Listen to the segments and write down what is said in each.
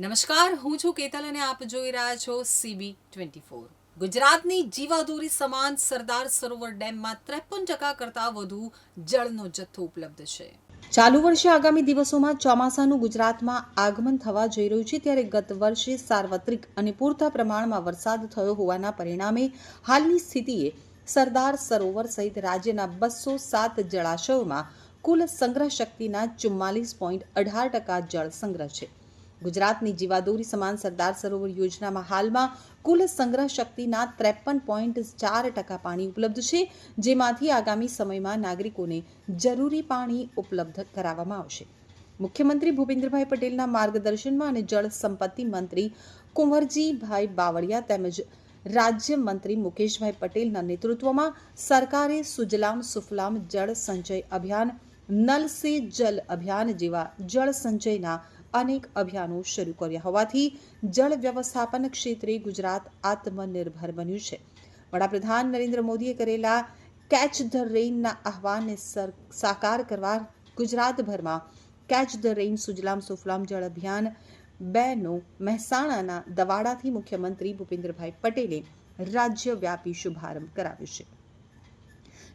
નમસ્કાર, હું છું કેતલ અને આપ જોઈ રહ્યા છો સીબી ટ્વેન્ટી ફોર ગુજરાતની જીવાદોરી સમાન સરદાર સરોવર ડેમમાં ત્રેપન ટકા કરતાં વધુ જળનો જથ્થો ઉપલબ્ધ છે. ચાલુ વર્ષે આગામી દિવસોમાં ચોમાસાનું ગુજરાતમાં આગમન થવા જઈ રહ્યું છે, ત્યારે ગત વર્ષે સાર્વત્રિક અને પૂરતા પ્રમાણમાં વરસાદ થયો હોવાના પરિણામે હાલની સ્થિતિએ સરદાર સરોવર સહિત રાજ્યના બસો સાત જળાશયોમાં કુલ સંગ્રહ શક્તિના ચુમ્માલીસ પોઈન્ટ અઢાર ટકા જળ સંગ્રહ છે. ગુજરાતની જીવાદોરી સમાન સરદાર સરોવર યોજનામાં હાલમાં કુલ સંગ્રહ શક્તિના ત્રેપન પોઈન્ટ ચાર ટકા પાણી ઉપલબ્ધ છે, જેમાંથી આગામી સમયમાં નાગરિકોને જરૂરી પાણી ઉપલબ્ધ કરાવવામાં આવશે. મુખ્યમંત્રી ભૂપેન્દ્રભાઈ પટેલના માર્ગદર્શનમાં અને જળ સંપત્તિ મંત્રી કુંવરજીભાઈ બાવળિયા તેમજ રાજ્ય મંત્રી મુકેશભાઈ પટેલના નેતૃત્વમાં સરકારે સુજલામ સુફલામ જળ સંચય અભિયાન, નલ સે જલ અભિયાન જેવા જળ સંચયના અનેક અભિયાનો શરૂ કર્યા હોવાથી જળ વ્યવસ્થાપન ક્ષેત્રે ગુજરાત આત્મનિર્ભર બન્યું છે. વડાપ્રધાન નરેન્દ્ર મોદીએ કરેલા કેચ ધ રેઇનના આહવાનને સાકાર કરવા ગુજરાતભરમાં catch the rain Sujalam Sufalam Jal Abhiyan બેનો મહેસાણાના દવાડાથી મુખ્યમંત્રી ભૂપેન્દ્રભાઈ પટેલે રાજ્યવ્યાપી શુભારંભ કરાવ્યો છે.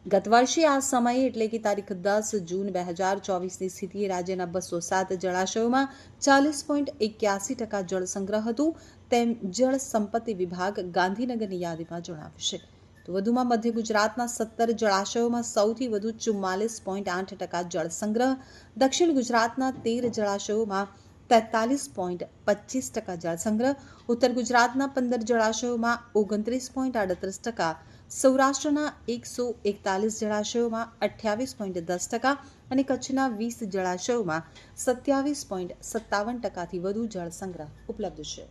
ગત વર્ષે આ સમયે એટલે કે તારીખ દસ જૂન બે હજાર ચોવીસની સ્થિતિએ રાજ્યના બસો સાત જળાશયોમાં ચાલીસ પોઈન્ટ એક્યાસી ટકા જળ સંગ્રહ હતું. તેમ જળ સંપત્તિ વિભાગ ગાંધીનગરની યાદીમાં જણાવ્યું છે તો વધુમાં મધ્ય ગુજરાતના સત્તર જળાશયોમાં સૌથી વધુ ચુમ્માલીસ પોઈન્ટ આઠ ટકા જળ સંગ્રહ, દક્ષિણ ગુજરાતના તેર જળાશયોમાં તેતાલીસ પોઈન્ટ પચીસ ટકા જળ સંગ્રહ ઉત્તર ગુજરાતના પંદર જળાશયોમાં ઓગણત્રીસ પોઈન્ટ આડત્રીસ ટકા, સૌરાષ્ટ્રના એકસો એકતાલીસ જળાશયોમાં અઠ્યાવીસ પોઈન્ટ દસ ટકા અને કચ્છના વીસ જળાશયોમાં સત્યાવીસ પોઈન્ટ સત્તાવન ટકાથી વધુ જળ સંગ્રહ ઉપલબ્ધ છે.